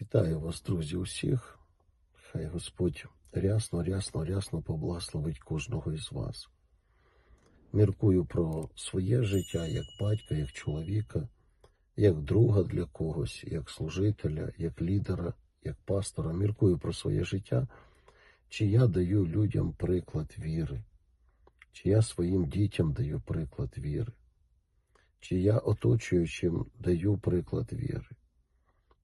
Вітаю вас, друзі, усіх. Хай Господь рясно, рясно, рясно поблагословить кожного із вас. Міркую про своє життя як батька, як чоловіка, як друга для когось, як служителя, як лідера, як пастора. Міркую про своє життя, чи я даю людям приклад віри, чи я своїм дітям даю приклад віри, чи я оточуючим даю приклад віри.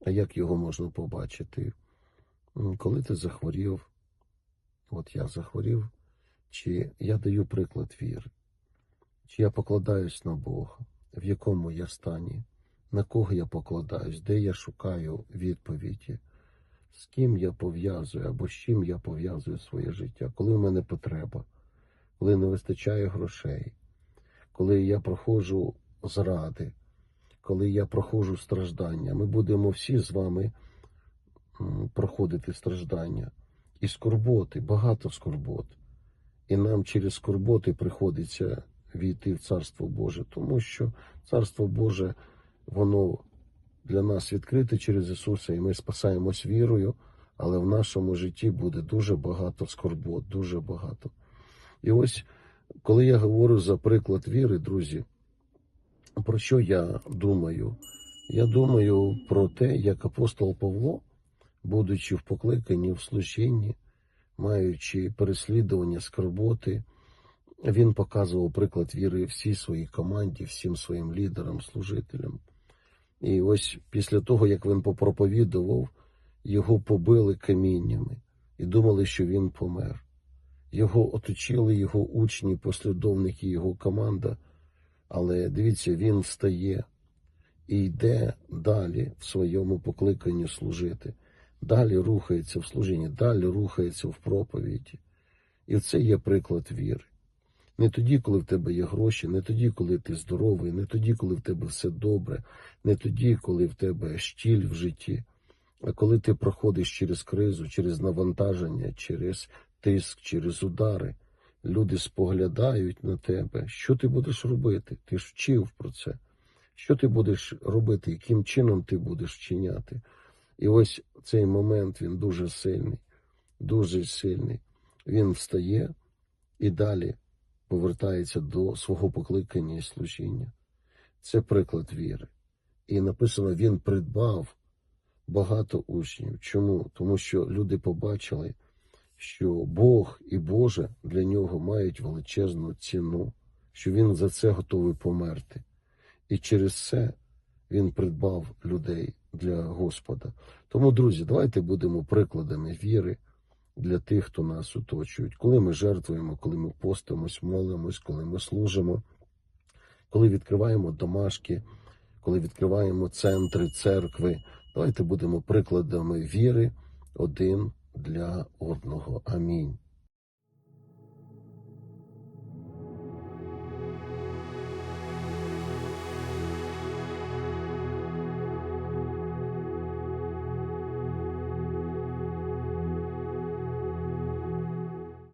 А як його можна побачити? Коли ти захворів, от я захворів, чи я даю приклад віри, чи я покладаюсь на Бога, в якому я стані, на кого я покладаюсь, де я шукаю відповіді, з ким я пов'язую або з чим я пов'язую своє життя, коли в мене потреба, коли не вистачає грошей, коли я проходжу зради, коли я проходжу страждання. Ми будемо всі з вами проходити страждання і скорботи, багато скорбот. І нам через скорботи приходиться війти в Царство Боже, тому що Царство Боже, воно для нас відкрите через Ісуса, і ми спасаємось вірою, але в нашому житті буде дуже багато скорбот, дуже багато. І ось, коли я говорю за приклад віри, друзі, про що я думаю? Я думаю про те, як апостол Павло, будучи в покликанні в служінні, маючи переслідування скорботи, він показував приклад віри всій своїй команді, всім своїм лідерам, служителям. І ось після того, як він попроповідував, його побили каміннями і думали, що він помер. Його оточили його учні, послідовники, його команда. Але дивіться, він встає і йде далі в своєму покликанні служити. Далі рухається в служінні, далі рухається в проповіді. І це є приклад віри. Не тоді, коли в тебе є гроші, не тоді, коли ти здоровий, не тоді, коли в тебе все добре, не тоді, коли в тебе щіль в житті, а коли ти проходиш через кризу, через навантаження, через тиск, через удари. Люди споглядають на тебе, що ти будеш робити? Ти ж вчив про це. Що ти будеш робити, яким чином ти будеш вчиняти? І ось цей момент він дуже сильний, дуже сильний. Він встає і далі повертається до свого покликання і служіння. Це приклад віри. І написано, він придбав багато учнів. Чому? Тому що люди побачили, що Бог і Боже для нього мають величезну ціну, що він за це готовий померти. І через це він придбав людей для Господа. Тому, друзі, давайте будемо прикладами віри для тих, хто нас оточують. Коли ми жертвуємо, коли ми постимось, молимось, коли ми служимо, коли відкриваємо домашки, коли відкриваємо центри, церкви, давайте будемо прикладами віри один для одного. Амінь.